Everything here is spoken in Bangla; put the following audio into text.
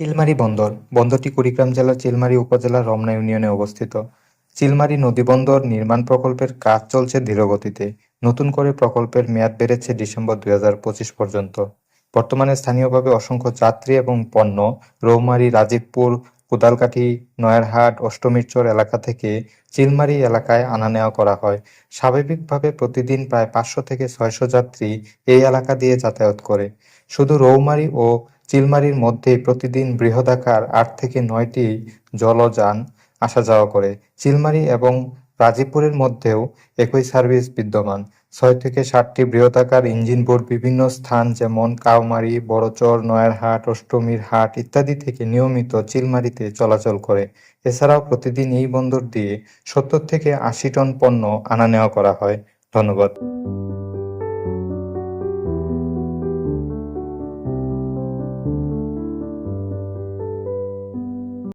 চিলমারী বন্দর, বন্দরটি কুড়িগ্রাম জেলার চিলমারি উপজেলার রমনা ইউনিয়নে অবস্থিত। চিলমারী নদীবন্দর নির্মাণ প্রকল্পের কাজ চলছে ধীরগতিতে। নতুন করে প্রকল্পের মেয়াদ বেড়েছে ডিসেম্বর দুই হাজার পঁচিশ পর্যন্ত। বর্তমানে স্থানীয়ভাবে অসংখ্য যাত্রী এবং পণ্য, রৌমারি, রাজীবপুর কোদালকাঠি, নয়ারহাট, অষ্টমীরচর এলাকা থেকে চিলমারি এলাকায় আনা নেওয়া করা হয়। স্বাভাবিকভাবে প্রতিদিন প্রায় পাঁচশো থেকে ছয়শো যাত্রী এই এলাকা দিয়ে যাতায়াত করে। শুধু রৌমারি ও চিলমারির মধ্যে প্রতিদিন বৃহদাকার আট থেকে নয়টি জলযান আসা যাওয়া করে। চিলমারি এবং রাজীবপুরের মধ্যেও একই সার্ভিস বিদ্যমান। ছয় থেকে সাতটি বৃহতাকার ইঞ্জিন বোর্ড বিভিন্ন স্থান যেমন কাউমারি বড়চর, নয়ারহাট, অষ্টমীর হাট ইত্যাদি থেকে নিয়মিত চিলমারিতে চলাচল করে। এছাড়াও প্রতিদিন এই বন্দর দিয়ে সত্তর থেকে আশি টন পণ্য আনা নেওয়া করা হয়। ধন্যবাদ।